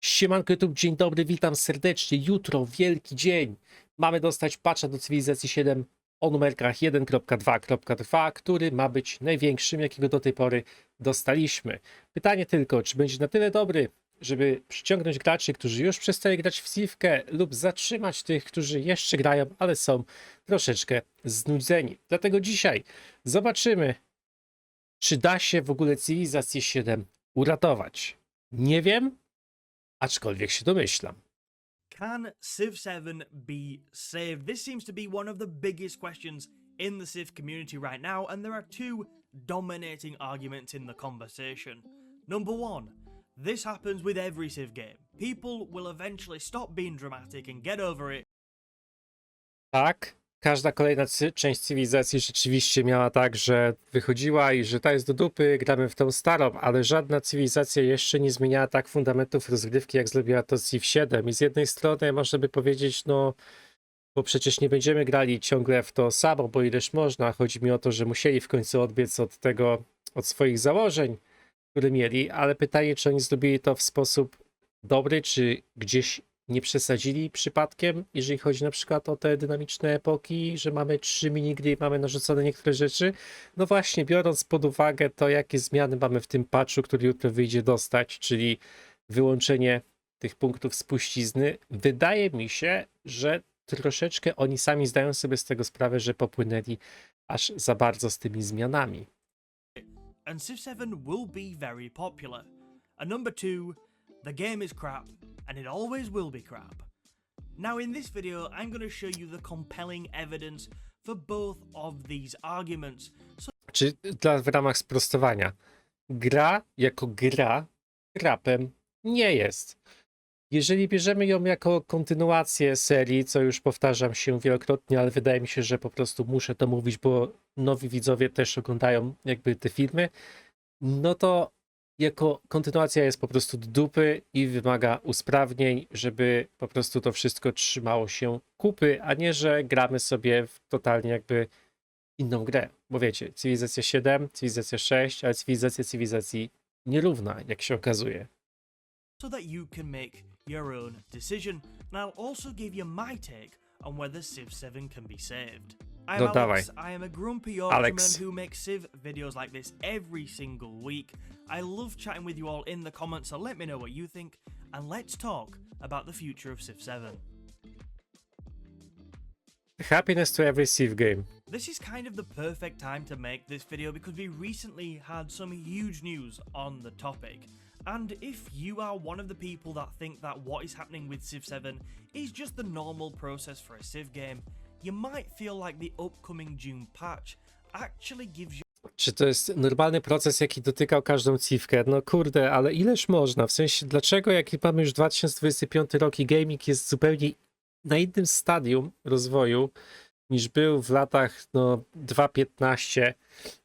Siemanko YouTube, dzień dobry, witam serdecznie. Jutro, wielki dzień. Mamy dostać patcha do cywilizacji 7 o numerkach 1.2.2, który ma być największym, jakiego do tej pory dostaliśmy. Pytanie tylko, czy będzie na tyle dobry, żeby przyciągnąć graczy, którzy już przestali grać w Sivkę lub zatrzymać tych, którzy jeszcze grają, ale są troszeczkę znudzeni. Dlatego dzisiaj zobaczymy, czy da się w ogóle cywilizację 7 uratować. Nie wiem, aczkolwiek się domyślam. Can Civ 7 be saved? This seems to be one of the biggest questions in the Civ community right now, and there are two dominating arguments in the conversation. Number one, this happens with every Civ game. People will eventually stop being dramatic and get over it Tak, każda kolejna część cywilizacji rzeczywiście miała tak, że wychodziła i że ta jest do dupy, gramy w tą starą, ale żadna cywilizacja jeszcze nie zmieniała tak fundamentów rozgrywki, jak zrobiła to Civ 7. I z jednej strony można by powiedzieć, no, bo przecież nie będziemy grali ciągle w to samo, bo ileż można. Chodzi mi o to, że musieli w końcu odbiec od tego, od swoich założeń, które mieli, ale pytanie, czy oni zrobili to w sposób dobry, czy gdzieś nie przesadzili przypadkiem, jeżeli chodzi na przykład o te dynamiczne epoki, że mamy trzy minigry i mamy narzucone niektóre rzeczy. No właśnie, biorąc pod uwagę to, jakie zmiany mamy w tym patchu, który jutro wyjdzie dostać, czyli wyłączenie tych punktów spuścizny, wydaje mi się, że troszeczkę oni sami zdają sobie z tego sprawę, że popłynęli aż za bardzo z tymi zmianami. and Civ 7 will be very popular. And number two, the game is crap, and it always will be crap. Now, in this video, I'm going to show you the compelling evidence for both of these arguments. So, Czy dla, w ramach sprostowania, gra jako gra krapem nie jest. Jeżeli bierzemy ją jako kontynuację serii, co już powtarzam się wielokrotnie, ale wydaje mi się, że po prostu muszę to mówić, bo nowi widzowie też oglądają jakby te filmy, no to jako kontynuacja jest po prostu dupy i wymaga usprawnień, żeby po prostu to wszystko trzymało się kupy, a nie, że gramy sobie w totalnie jakby inną grę. Bo wiecie, cywilizacja 7, cywilizacja 6, ale cywilizacja cywilizacji nierówna, jak się okazuje. so that you can make your own decision. And I'll also give you my take on whether Civ 7 can be saved. I'm No dawaj. Alex. I am a grumpy Alex. who makes Civ videos like this every single week. I love chatting with you all in the comments, so let me know what you think, and let's talk about the future of Civ 7. Happiness to every Civ game. This is kind of the perfect time to make this video because we recently had some huge news on the topic. And if you are one of the people that think that what is happening with Civ 7 is just the normal process for a Civ game, you might feel like the upcoming June patch actually gives you Czy to jest normalny proces, jaki dotykał każdą cywkę? No kurde, ale ileż można? W sensie, dlaczego jak mamy już 2025 rok i gaming jest zupełnie na innym stadium rozwoju niż był w latach no 2.15,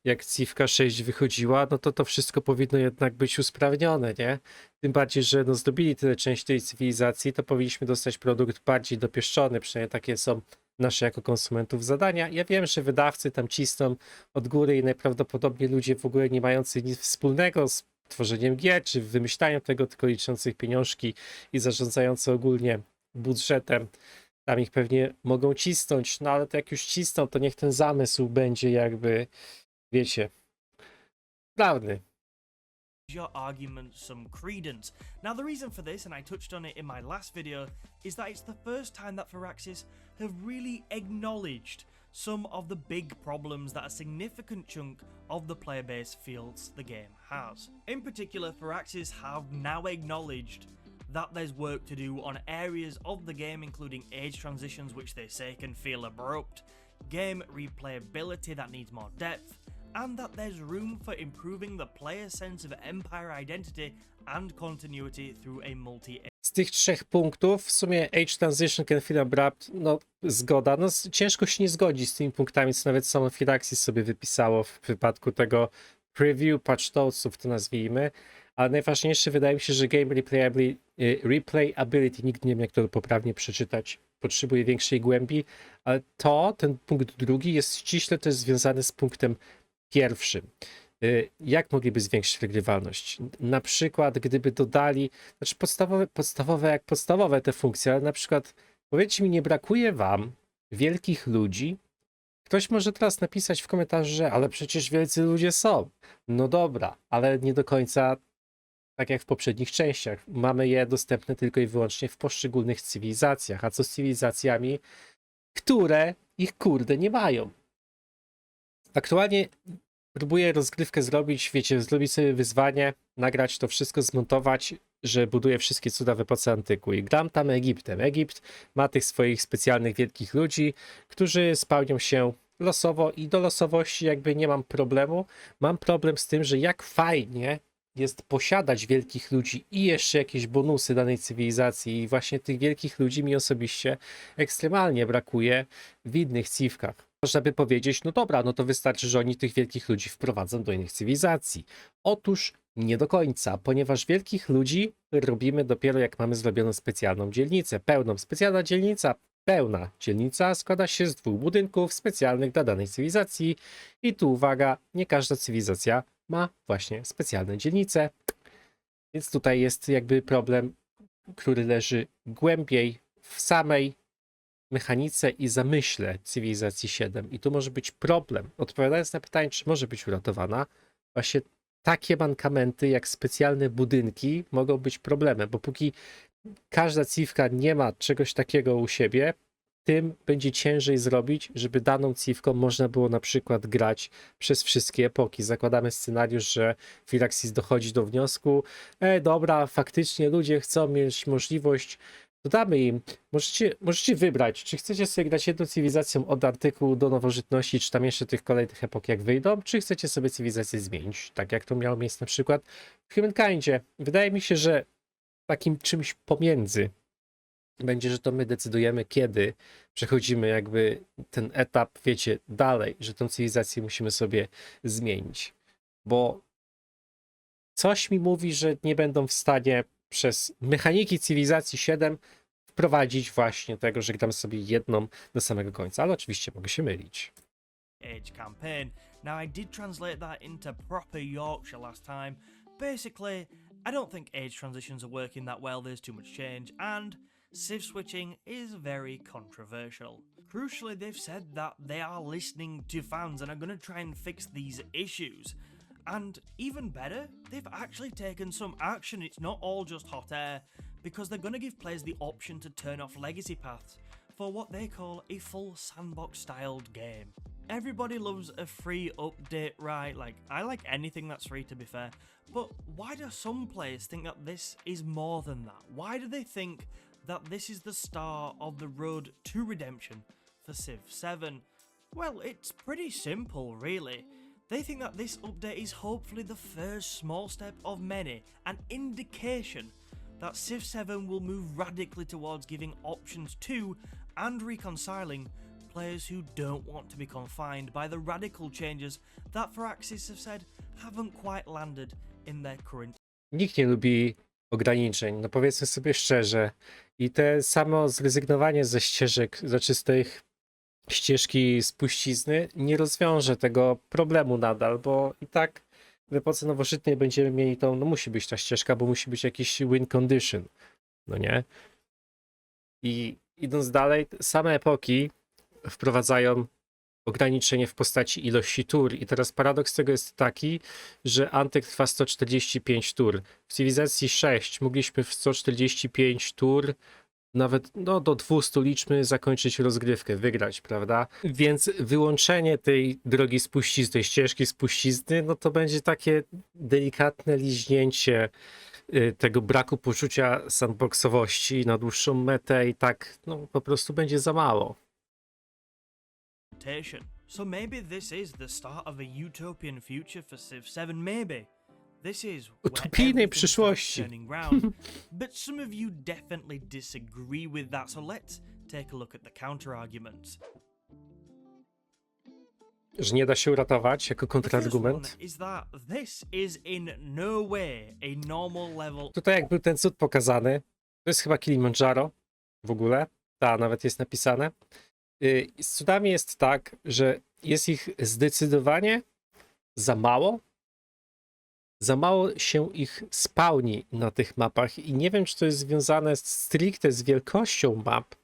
jak Civka 6 wychodziła, no to to wszystko powinno jednak być usprawnione, nie? Tym bardziej, że no zdobili tyle części tej cywilizacji, to powinniśmy dostać produkt bardziej dopieszczony, przynajmniej takie są nasze jako konsumentów zadania. Ja wiem, że wydawcy tam cisną od góry i najprawdopodobniej ludzie w ogóle nie mający nic wspólnego z tworzeniem gier, czy wymyślaniem tego, tylko liczących pieniążki i zarządzający ogólnie budżetem. Tam ich pewnie mogą cisnąć, no ale to jak już cisną, to niech ten zamysł będzie jakby, wiecie, sprawny. your argument some credence. Now, the reason for this, and I touched on it in my last video, is that it's the first time that Firaxis have really acknowledged some of the big problems that a significant chunk of the player base feels the game has. In particular, Firaxis have now acknowledged that there's work to do on areas of the game, including age transitions, which they say can feel abrupt, game replayability that needs more depth, and that there's room for improving the player's sense of Empire identity and continuity through a multi Z tych trzech punktów w sumie Age Transition can feel abrupt, no zgoda. No ciężko się nie zgodzić z tymi punktami, co nawet samo Firaxis sobie wypisało w przypadku tego preview patch notesów, to nazwijmy. Ale najważniejsze wydaje mi się, że game replayability, replayability nigdy nie wiem jak to poprawnie przeczytać, potrzebuje większej głębi, ale to, ten punkt drugi jest ściśle też związany z punktem pierwszym. y, jak mogliby zwiększyć wygrywalność? Na przykład, gdyby dodali, znaczy podstawowe, podstawowe jak podstawowe te funkcje, ale na przykład powiedzcie mi, nie brakuje wam wielkich ludzi? Ktoś może teraz napisać w komentarzu, że ale przecież wielcy ludzie są. No dobra, ale nie do końca tak jak w poprzednich częściach. Mamy je dostępne tylko i wyłącznie w poszczególnych cywilizacjach. A co z cywilizacjami, które ich kurde nie mają? Aktualnie próbuję rozgrywkę zrobić, wiecie, zrobić sobie wyzwanie, nagrać to wszystko, zmontować, że buduję wszystkie cuda w epoce antyku. I gram tam Egiptem. Egipt ma tych swoich specjalnych wielkich ludzi, którzy spełnią się losowo i do losowości jakby nie mam problemu. Mam problem z tym, że jak fajnie jest posiadać wielkich ludzi i jeszcze jakieś bonusy danej cywilizacji. I właśnie tych wielkich ludzi mi osobiście ekstremalnie brakuje w innych ciwkach. Można by powiedzieć, no dobra, no to wystarczy, że oni tych wielkich ludzi wprowadzą do innych cywilizacji. Otóż nie do końca, ponieważ wielkich ludzi robimy dopiero jak mamy zrobioną specjalną dzielnicę, pełną. Specjalna dzielnica, pełna dzielnica składa się z dwóch budynków specjalnych dla danej cywilizacji. I tu uwaga, nie każda cywilizacja ma właśnie specjalne dzielnice. Więc tutaj jest jakby problem, który leży głębiej w samej mechanice i zamyśle cywilizacji 7. I tu może być problem. Odpowiadając na pytanie, czy może być uratowana, właśnie takie mankamenty jak specjalne budynki mogą być problemem, bo póki każda ciwka nie ma czegoś takiego u siebie, tym będzie ciężej zrobić, żeby daną ciwką można było na przykład grać przez wszystkie epoki. Zakładamy scenariusz, że Firaxis dochodzi do wniosku, e dobra, faktycznie ludzie chcą mieć możliwość, dodamy im, możecie, możecie wybrać, czy chcecie sobie grać jedną cywilizacją od antyku do nowożytności, czy tam jeszcze tych kolejnych epok jak wyjdą, czy chcecie sobie cywilizację zmienić, tak jak to miało miejsce na przykład w Humankindzie. Wydaje mi się, że takim czymś pomiędzy będzie, że to my decydujemy, kiedy przechodzimy jakby ten etap, wiecie, dalej, że tą cywilizację musimy sobie zmienić. Bo coś mi mówi, że nie będą w stanie przez mechaniki cywilizacji 7 wprowadzić właśnie tego, że gram sobie jedną do samego końca, ale oczywiście mogę się mylić. Age campaign. Now, I did translate that into proper Yorkshire last time. Basically, I don't think age transitions are working that well, there's too much change, and Civ switching is very controversial. Crucially, they've said that they are listening to fans and are going to try and fix these issues. And even better, they've actually taken some action. It's not all just hot air, because they're going to give players the option to turn off legacy paths for what they call a full sandbox styled game. Everybody loves a free update, right? Like, I like anything that's free to be fair. But why do some players think that this is more than that? Why do they think that this is the start of the road to redemption for Civ 7? Well, it's pretty simple, really. They think that this update is hopefully the first small step of many, an indication that Civ 7 will move radically towards giving options to and reconciling players who don't want to be confined by the radical changes that Firaxis have said haven't quite landed in their current Nikt nie lubi ograniczeń, no powiedzmy sobie szczerze. I te samo zrezygnowanie ze ścieżek, znaczy z tych ścieżki spuścizny nie rozwiąże tego problemu nadal, bo i tak w epoce nowożytnej będziemy mieli tą, no musi być ta ścieżka, bo musi być jakiś win condition, no nie? I idąc dalej, same epoki wprowadzają ograniczenie w postaci ilości tur. I teraz paradoks tego jest taki, że Antyk trwa 145 tur. W cywilizacji 6 mogliśmy w 145 tur nawet no, do 200 liczmy zakończyć rozgrywkę, wygrać, prawda? Więc wyłączenie tej drogi spuścizny, ścieżki spuścizny, no to będzie takie delikatne liźnięcie y, tego braku poczucia sandboxowości na dłuższą metę i tak no, po prostu będzie za mało. Orientation. So maybe this is the start of a utopian future for Civ 7, maybe. This is Utopijnej przyszłości. But some of you definitely disagree with that, so let's take a look at the counter arguments. Że nie da się uratować jako kontrargument. no Tutaj jak był ten cud pokazany, to jest chyba Kilimandżaro w ogóle, ta nawet jest napisane. Y, Z cudami jest tak, że jest ich zdecydowanie za mało, za mało się ich spawni na tych mapach i nie wiem, czy to jest związane stricte z wielkością map.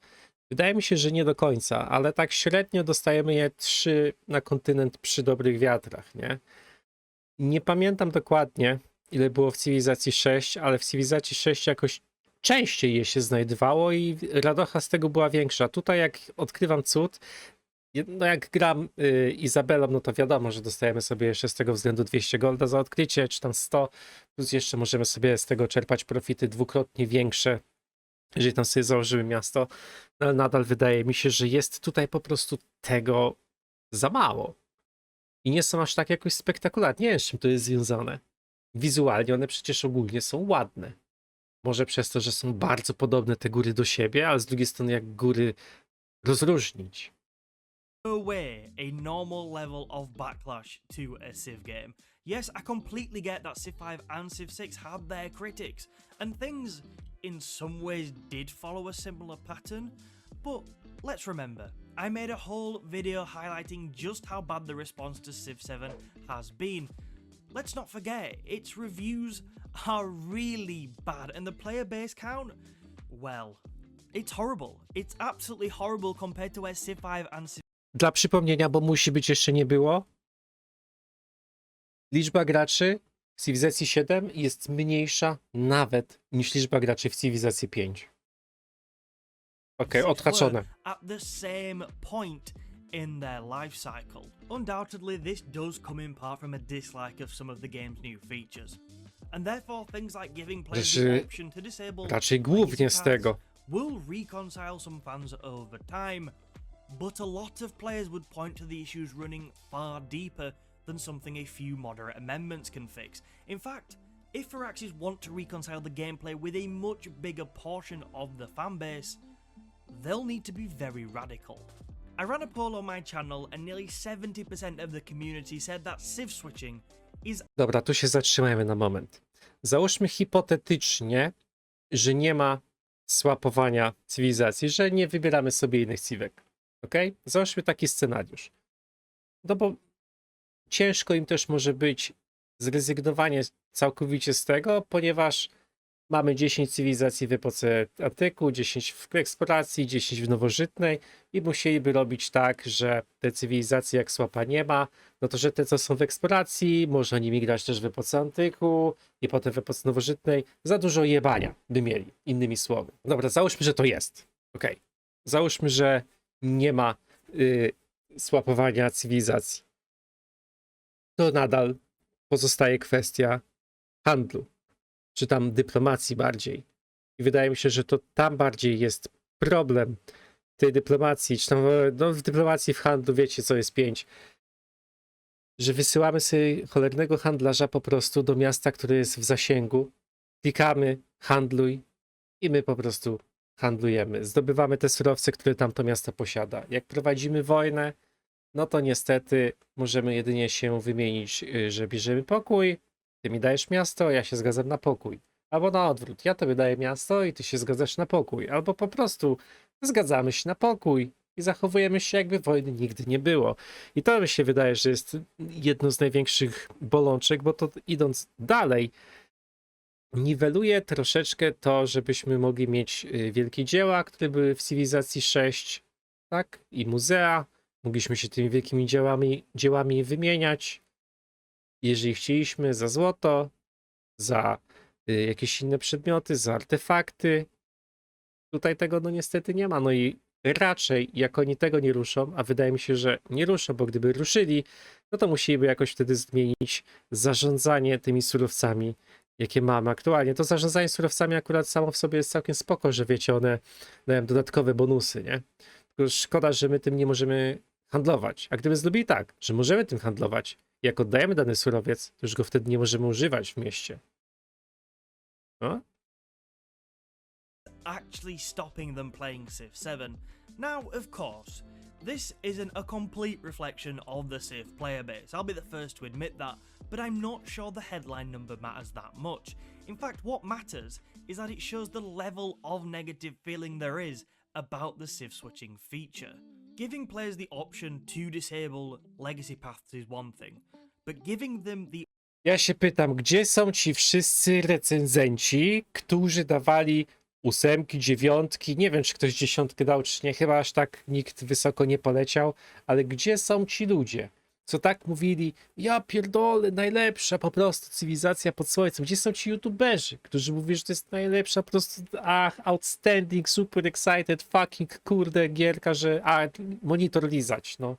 Wydaje mi się, że nie do końca, ale tak średnio dostajemy je trzy na kontynent przy dobrych wiatrach, nie? Nie pamiętam dokładnie, ile było w cywilizacji 6, ale w cywilizacji 6 jakoś częściej je się znajdowało i radocha z tego była większa. Tutaj jak odkrywam cud, no jak gram y, Izabelą, no to wiadomo, że dostajemy sobie jeszcze z tego względu 200 golda za odkrycie, czy tam 100, plus jeszcze możemy sobie z tego czerpać profity dwukrotnie większe, jeżeli tam sobie założymy miasto, no, ale nadal wydaje mi się, że jest tutaj po prostu tego za mało. I nie są aż tak jakoś spektakularne. Nie wiem, z czym to jest związane. Wizualnie one przecież ogólnie są ładne. Może przez to, że są bardzo podobne te góry do siebie, ale z drugiej strony jak góry rozróżnić. no way a normal level of backlash to a Civ game. Yes, I completely get that Civ 5 and Civ 6 had their critics, and things in some ways did follow a similar pattern, but let's remember, I made a whole video highlighting just how bad the response to Civ 7 has been. Let's not forget, its reviews are really bad, and the player base count, well, it's horrible. It's absolutely horrible compared to where Civ 5 and Civ Dla przypomnienia, bo musi być jeszcze nie było. Liczba graczy w cywilizacji 7 jest mniejsza nawet niż liczba graczy w cywilizacji 5. Okej, odhaczone. were at the same point in their life cycle. Undoubtedly, this does come in part from a dislike of some of the game's new features. And therefore, things like giving players the option to disable Raczej głównie z tego. will reconcile some fans over time, but a lot of players would point to the issues running far deeper than something a few moderate amendments can fix. In fact, if Firaxis want to reconcile the gameplay with a much bigger portion of the fanbase, they'll need to be very radical. I ran a poll on my channel, and nearly 70% of the community said that Civ switching is Dobra, tu się zatrzymajmy na moment. Załóżmy hipotetycznie, że nie ma słapowania cywilizacji, że nie wybieramy sobie innych cywek. Ok? Załóżmy taki scenariusz. No bo ciężko im też może być zrezygnowanie całkowicie z tego, ponieważ mamy 10 cywilizacji w epoce antyku, 10 w eksploracji, 10 w nowożytnej i musieliby robić tak, że te cywilizacje jak słapa nie ma, no to że te co są w eksploracji, można nimi grać też w epoce antyku i potem w epoce nowożytnej, za dużo jebania by mieli, innymi słowy. Dobra, załóżmy, że to jest. Okej. Załóżmy, że nie ma y, słapowania cywilizacji. To nadal pozostaje kwestia handlu, czy tam dyplomacji bardziej. I wydaje mi się, że to tam bardziej jest problem tej dyplomacji, czy tam no, w dyplomacji, w handlu, wiecie co jest pięć, że wysyłamy sobie cholernego handlarza po prostu do miasta, które jest w zasięgu, klikamy handluj i my po prostu handlujemy. Zdobywamy te surowce, które tamto miasto posiada. Jak prowadzimy wojnę, no to niestety możemy jedynie się wymienić, y, że bierzemy pokój, ty mi dajesz miasto, ja się zgadzam na pokój. Albo na odwrót, ja tobie daję miasto i ty się zgadzasz na pokój. Albo po prostu zgadzamy się na pokój i zachowujemy się jakby wojny nigdy nie było. I to mi się wydaje, że jest jedno z największych bolączek, bo to idąc dalej, niweluje troszeczkę to, żebyśmy mogli mieć y, wielkie dzieła, które były w cywilizacji 6, tak? I muzea. Mogliśmy się tymi wielkimi dziełami, dziełami wymieniać. Jeżeli chcieliśmy, za złoto, za y, jakieś inne przedmioty, za artefakty. Tutaj tego no niestety nie ma. No i raczej jak oni tego nie ruszą, a wydaje mi się, że nie ruszą, bo gdyby ruszyli, no to musieliby jakoś wtedy zmienić zarządzanie tymi surowcami, jakie mamy aktualnie. To zarządzanie surowcami akurat samo w sobie jest całkiem spoko, że wiecie, one dają dodatkowe bonusy, nie? Tylko szkoda, że my tym nie możemy handlować. A gdyby zrobili tak, że możemy tym handlować, jak oddajemy dany surowiec, to już go wtedy nie możemy używać w mieście. No? actually stopping them playing Civ 7. Now, of course, this isn't a complete reflection of the Civ player base. I'll be the first to admit that, but I'm not sure the headline number matters that much. In fact, what matters is that it shows the level of negative feeling there is about the Civ switching feature. Giving players the option to disable legacy paths is one thing, but giving them the Ja się pytam, gdzie są ci wszyscy recenzenci, którzy dawali ósemki, dziewiątki, nie wiem czy ktoś dziesiątkę dał czy nie, chyba aż tak nikt wysoko nie poleciał, ale gdzie są ci ludzie, co tak mówili, ja pierdolę, najlepsza po prostu cywilizacja pod słońcem, gdzie są ci youtuberzy, którzy mówią, że to jest najlepsza po prostu, ach, outstanding, super excited, fucking kurde gierka, że a, monitor lizać, no.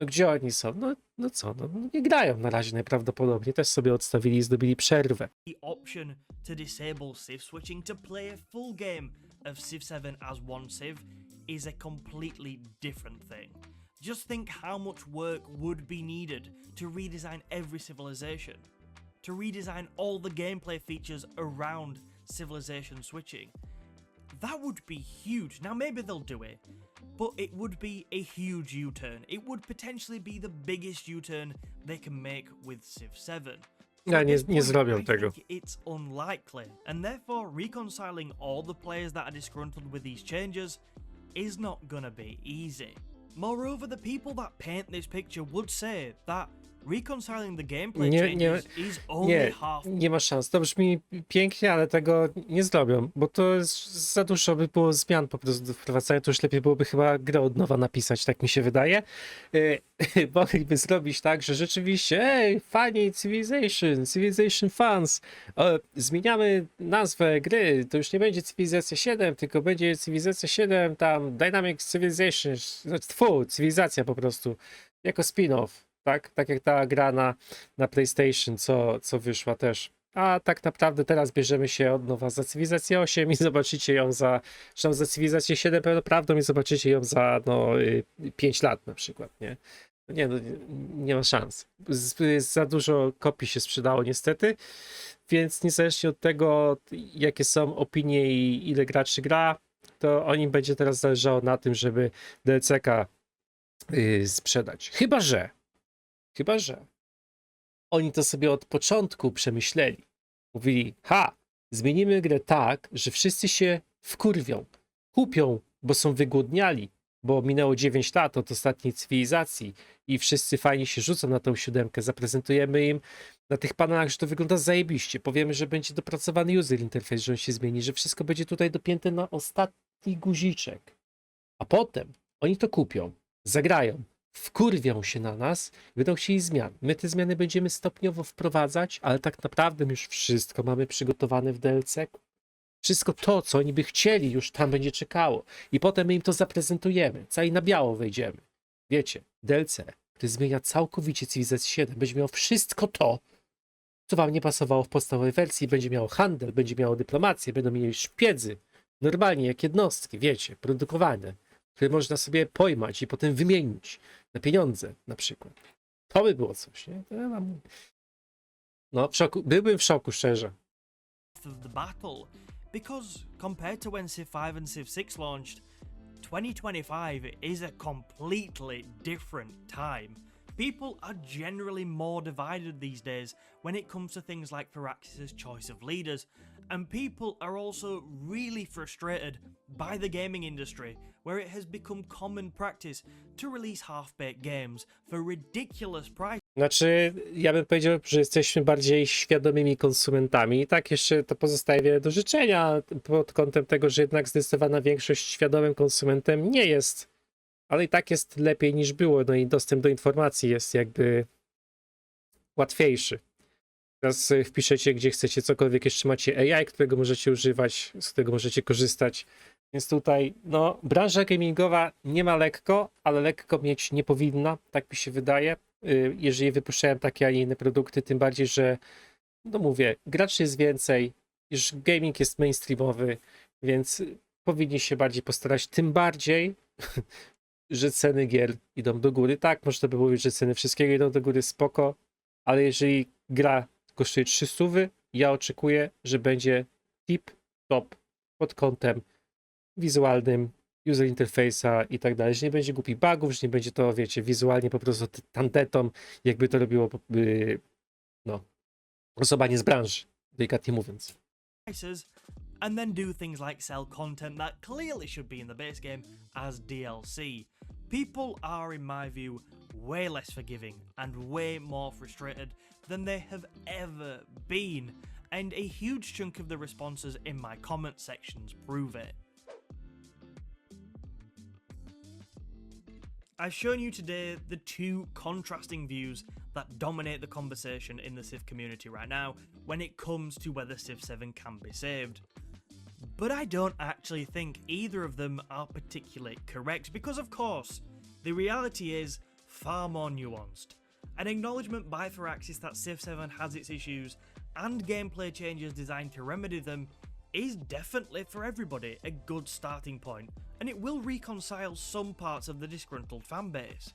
No gdzie oni są? No, no co, no, no nie grają na razie najprawdopodobniej. Też sobie odstawili i zdobyli przerwę. the option to disable Civ switching to play a full game of Civ 7 as one Civ is a completely different thing. Just think how much work would be needed to redesign every civilization, to redesign all the gameplay features around civilization switching. That would be huge. Now, maybe they'll do it, but it would be a huge U turn. It would potentially be the biggest U turn they can make with Civ 7. Ja, At nie- nie zrobią tego. It's unlikely, and therefore reconciling all the players that are disgruntled with these changes is not gonna be easy. Moreover, the people that paint this picture would say that Nie- nie- changes is only Nie, half nie ma szans. To brzmi pięknie, ale tego nie zrobią, bo to jest za dużo by było zmian po prostu do wprowadzenia. To już lepiej byłoby chyba grę od nowa napisać, tak mi się wydaje. Yy, mogliby zrobić tak, że rzeczywiście, ej, fani Civilization, Civilization fans, o, zmieniamy nazwę gry, to już nie będzie Cywilizacja 7, tylko będzie Cywilizacja 7, tam Dynamic Civilization, tfu, cywilizacja po prostu, jako spin-off, tak? Tak jak ta gra na, na PlayStation, co, co wyszła też. A tak naprawdę teraz bierzemy się od nowa za Cywilizację 8 i zobaczycie ją za, czy za Cywilizację 7 pełnoprawdą i zobaczycie ją za no, y, 5 lat na przykład, nie? No Nie, no, nie, ma szans. Z, za dużo kopii się sprzedało niestety, więc niezależnie od tego, jakie są opinie i ile graczy gra, to o nim będzie teraz zależało na tym, żeby DLC-ka y, sprzedać. Chyba, że Chyba, że oni to sobie od początku przemyśleli. Mówili, ha, zmienimy grę tak, że wszyscy się wkurwią, kupią, bo są wygłodniali, bo minęło 9 lat od ostatniej cywilizacji i wszyscy fajnie się rzucą na tą siódemkę. Zaprezentujemy im na tych panelach, że to wygląda zajebiście. Powiemy, że będzie dopracowany user interface, że on się zmieni, że wszystko będzie tutaj dopięte na ostatni guziczek. A potem oni to kupią, zagrają, wkurwią się na nas, będą chcieli zmian. My te zmiany będziemy stopniowo wprowadzać, ale tak naprawdę już wszystko mamy przygotowane w DLC. Wszystko to, co oni by chcieli, już tam będzie czekało. I potem my im to zaprezentujemy. Cali na biało wejdziemy. Wiecie, DLC, który zmienia całkowicie cywilizację 7, będzie miał wszystko to, co wam nie pasowało w podstawowej wersji. Będzie miało handel, będzie miało dyplomację, będą mieli szpiedzy. Normalnie, jak jednostki, wiecie, produkowane, które można sobie pojmać i potem wymienić na pieniądze na przykład. To by było coś, nie? Ja mam... No, w szoku, byłbym w szoku, szczerze. of the battle because compared to when Civ 5 and Civ 6 launched, 2025 is a completely different time. People are generally more divided these days when it comes to things like Firaxis' choice of leaders, and people are also really frustrated by the gaming industry, where it has become common practice to release half baked games for ridiculous prices. Znaczy, ja bym powiedział, że jesteśmy bardziej świadomymi konsumentami. I tak jeszcze to pozostaje wiele do życzenia pod kątem tego, że jednak zdecydowana większość świadomym konsumentem nie jest. Ale i tak jest lepiej niż było. No i dostęp do informacji jest jakby łatwiejszy. Teraz y, wpiszecie, gdzie chcecie cokolwiek, jeszcze macie AI, którego możecie używać, z którego możecie korzystać. Więc tutaj, no, branża gamingowa nie ma lekko, ale lekko mieć nie powinna, tak mi się wydaje y, jeżeli wypuszczają takie, a nie inne produkty, tym bardziej, że no mówię, graczy jest więcej, już gaming jest mainstreamowy, więc powinni się bardziej postarać, tym bardziej, że ceny gier idą do góry. Tak, można by mówić, że ceny wszystkiego idą do góry, spoko, ale jeżeli gra kosztuje 300, ja oczekuję, że będzie tip top pod kątem wizualnym, user interface'a i tak dalej, że nie będzie głupich bugów, że nie będzie to, wiecie, wizualnie po prostu tandetą, jakby to robiło, y, no, osoba nie z branży, delikatnie mówiąc. and then do things like sell content that clearly should be in the base game as DLC. People are, in my view, way less forgiving and way more frustrated than they have ever been, and a huge chunk of the responses in my comment sections prove it. I've shown you today the two contrasting views that dominate the conversation in the Civ community right now when it comes to whether Civ 7 can be saved. But I don't actually think either of them are particularly correct because, of course, the reality is far more nuanced. An acknowledgement by Firaxis that Civ 7 has its issues and gameplay changes designed to remedy them is definitely for everybody a good starting point, and it will reconcile some parts of the disgruntled fanbase.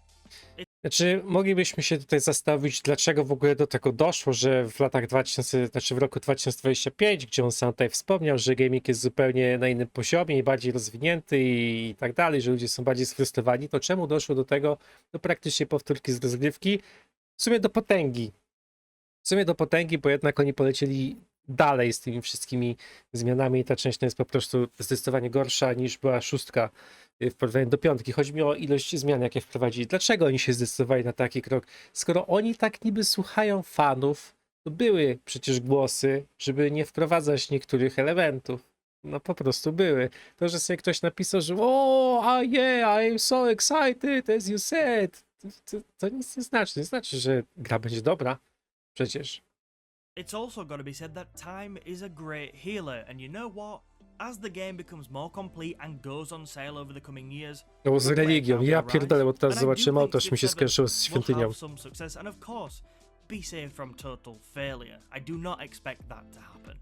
Znaczy, moglibyśmy się tutaj zastanowić, dlaczego w ogóle do tego doszło, że w latach 2000, znaczy w roku 2025, gdzie on sam tutaj wspomniał, że gaming jest zupełnie na innym poziomie i bardziej rozwinięty i, tak dalej, że ludzie są bardziej sfrustrowani, to czemu doszło do tego, do praktycznie powtórki z rozgrywki, w sumie do potęgi. W sumie do potęgi, bo jednak oni polecieli dalej z tymi wszystkimi zmianami i ta część no jest po prostu zdecydowanie gorsza niż była szóstka y, w porównaniu do piątki. Chodzi mi o ilość zmian, jakie wprowadzili. Dlaczego oni się zdecydowali na taki krok? Skoro oni tak niby słuchają fanów, to były przecież głosy, żeby nie wprowadzać niektórych elementów. No po prostu były. To, że sobie ktoś napisał, że o, oh, yeah, I'm so excited, as you said. To, to, to nic nie znaczy. Nie znaczy, że gra będzie dobra. Przecież. It's also got to be said that time is a great healer, and you know what? As the game becomes more complete and goes on sale over the coming years, No z religią. Ja pierdolę, bo teraz And I do zobaczyłem aż mi się Civ 7 skojarzyło z świątynią. some success, and of course, be saved from total failure. I do not expect that to happen.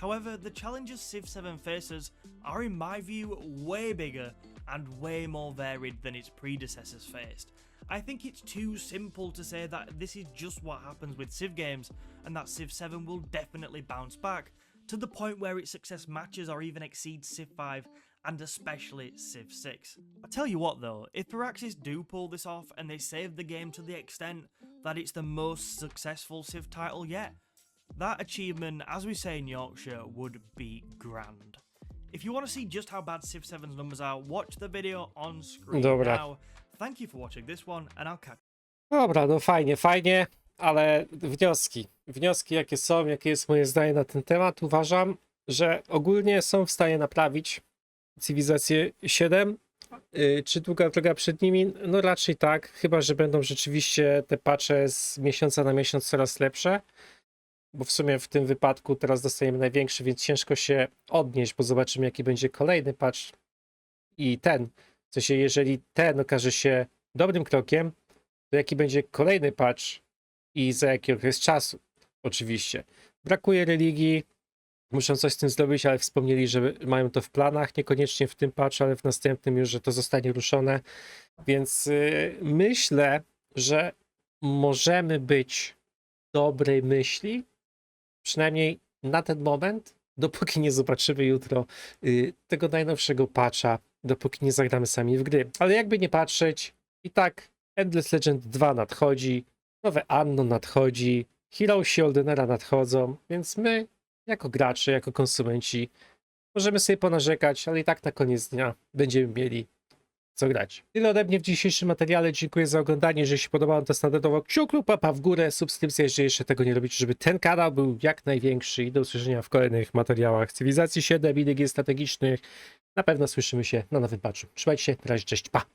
However, the challenges Civ 7 faces are, in my view, way bigger and way more varied than its predecessors faced. I think it's too simple to say that this is just what happens with Civ games, and that Civ 7 will definitely bounce back to the point where its success matches or even exceeds Civ 5 and especially Civ 6. I tell you what though, if Firaxis do pull this off and they save the game to the extent that it's the most successful Civ title yet, that achievement, as we say in Yorkshire, would be grand. If you want to see just how bad Civ 7's numbers are, watch the video on screen Dobra. now. Thank you for watching this one, and I'll catch Dobra, no fajnie, fajnie, ale wnioski. Wnioski jakie są, jakie jest moje zdanie na ten temat, uważam, że ogólnie są w stanie naprawić cywilizację 7. Yy, Czy długa droga przed nimi? No raczej tak, chyba że będą rzeczywiście te patche z miesiąca na miesiąc coraz lepsze. Bo w sumie w tym wypadku teraz dostajemy największy, więc ciężko się odnieść, bo zobaczymy jaki będzie kolejny patch i ten. W sensie, jeżeli ten okaże się dobrym krokiem, to jaki będzie kolejny patch i za jaki okres czasu. Oczywiście. Brakuje religii, muszą coś z tym zrobić, ale wspomnieli, że mają to w planach, niekoniecznie w tym patchu, ale w następnym już, że to zostanie ruszone. Więc yy, myślę, że możemy być dobrej myśli, przynajmniej na ten moment, dopóki nie zobaczymy jutro yy, tego najnowszego patcha, dopóki nie zagramy sami w gry. Ale jakby nie patrzeć, i tak Endless Legend 2 nadchodzi, nowe Anno nadchodzi, Heroesi Oldenera nadchodzą, więc my, jako gracze, jako konsumenci, możemy sobie ponarzekać, ale i tak na koniec dnia będziemy mieli co grać. Tyle ode mnie w dzisiejszym materiale. Dziękuję za oglądanie. Jeżeli się podobało, to standardowo kciuk lub łapa w górę, subskrypcja, jeżeli jeszcze tego nie robicie, żeby ten kanał był jak największy i do usłyszenia w kolejnych materiałach Cywilizacji 7 i strategicznych. Na pewno słyszymy się na nowym patchu. Trzymajcie się, razie, cześć, pa!